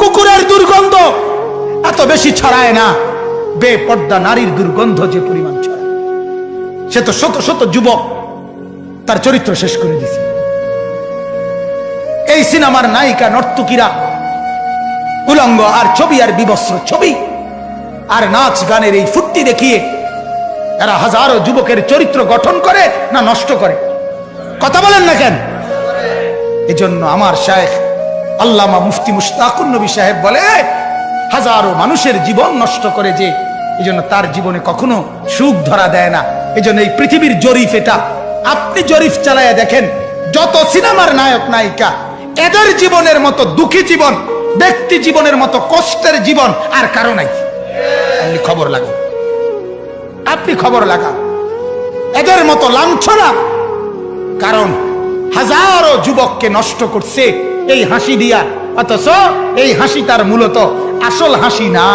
কুকুরের দুর্গন্ধ এত বেশি ছড়ায় না। বেপর্দা নারীর দুর্গন্ধ যে পরিমাণ ছড়ায়। সে তো শত শত যুবক তার চরিত্র শেষ করে দিছে এই সিনেমার নায়িকা, নর্তকীরা, উলঙ্গ আর ছবি আর বিবস্ত্র ছবি আর নাচ গানের এই ফুর্তি দেখিয়ে এরা হাজারো যুবকের চরিত্র গঠন করে না নষ্ট করে। কথা বলেন না কেন? এজন্য আমার শায়েখ আল্লামা মুফতি মুশতাকুর নবী সাহেব বলে, হাজারো মানুষের জীবন নষ্ট করে যে, এজন্য তার জীবনে কখনো সুখ ধরা দেয় না। এজন্য এই পৃথিবীর জরিফ এটা। আপনি জরিফ চালায়া দেখেন, যত সিনেমার নায়ক নায়িকা, এদের জীবনের মতো দুঃখী জীবন, ব্যক্তি জীবনের মতো কষ্টের জীবন আর কারও নাই। আপনি খবর লাগান। আপনি খবর লাগান। এদের মতো লাঞ্ছনা। কারণ হাজারো যুবককে নষ্ট করছে এই হাসি দিয়া। অথচ এই হাসি তার মূলত আসল হাসি না।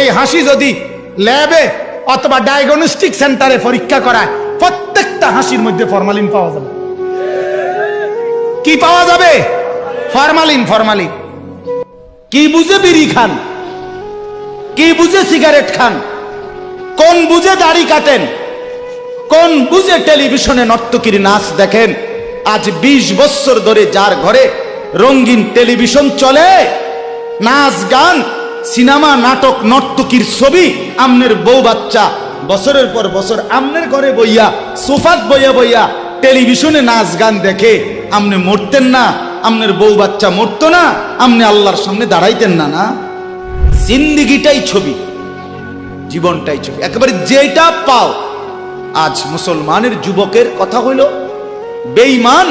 এই হাসি যদি ল্যাবে অথবা ডায়াগনস্টিক সেন্টারে পরীক্ষা করায়, প্রত্যেকটা হাসির মধ্যে ফরমালিন পাওয়া যাবে। কি পাওয়া যাবে? ফরমালিন ফরমালিন কি বুঝে বিড়ি খান? কি বুঝে সিগারেট খান? কোন বুঝে দাড়ি কাটেন? কোন বুঝে টেলিভিশনে নর্তকীর নাচ দেখেন? আজ ২০ বছর ধরে যার ঘরে রঙিন টেলিভিশন চলে, নাচ, গান, সিনেমা, নাটক, নর্তকীর ছবি, আমনের বউ বাচ্চা, বছরের পর বছর আমনের ঘরে বইয়া, সোফাত বইয়া বইয়া টেলিভিশনে নাচ, গান দেখে, আমনে মরতেন না, আমনের বউ বাচ্চা মরতো না, আমনে আল্লাহর সামনে দাঁড়াইতেন না না? জিন্দিগিটাই ছবি, জীবনটাই ছবি। একেবারে যেটা পাও, আজ মুসলমানের যুবকের কথা হইল বেঈমান